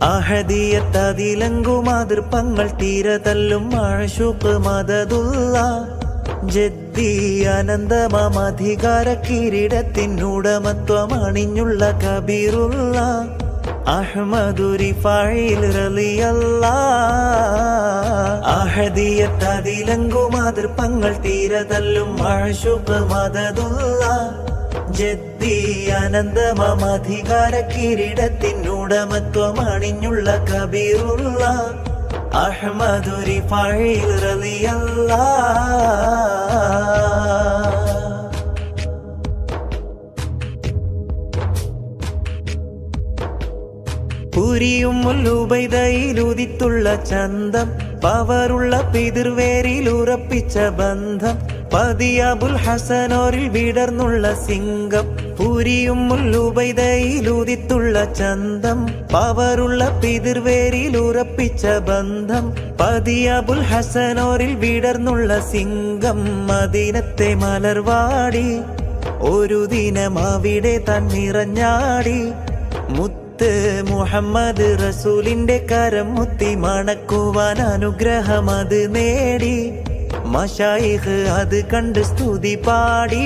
അഹദിയത്തതിലങ്കുമാതിർപ്പങ്ങൾ തീരതല്ലും മഴശൂക്ക് മതതുള്ള ജദ്ദി അനന്തമധികാര കിരീടത്തിനുടമത്വം അണിഞ്ഞുള്ള കബീറുള്ള അഹ്മദുരി ഫായിൽ മാതൃപ്പങ്ങൾ തീര തീരതല്ലും മഴശൂക്ക് മദതുള്ള ജദ്ദി അനന്തമധികാര കിരീടത്തിനുടമത്വം അണിഞ്ഞുള്ള കബീറുള്ള അഹ്മദുരി റളിയല്ല. പുരിയും മുല്ലുബൈതയിലുദിത്തുള്ള ചന്തം പവറുള്ള പിതിർവേരിൽ ഉറപ്പിച്ച ബന്ധം പതിയാബുൽ ഹസനോറിൽ വിടർന്നുള്ള സിംഗം പുരിയും മുല്ലുബൈതയിലുദിത്തുള്ള ചന്തം പവറുള്ള പിതിർവേരിൽ ഉറപ്പിച്ച ബന്ധം പതിയാബുൽ ഹസനോറിൽ വിടർന്നുള്ള സിംഗം മദീനത്തെ മലർവാടി ഒരു ദിനം അവിടെ തന്നിറഞ്ഞാടി മുത്ത് മുഹമ്മദ് റസൂലിന്റെ കരം മുത്തി മണക്കുവാൻ അനുഗ്രഹം അത് നേടി. மஷாயிகு அது கண்டு ஸ்துதி பாடி.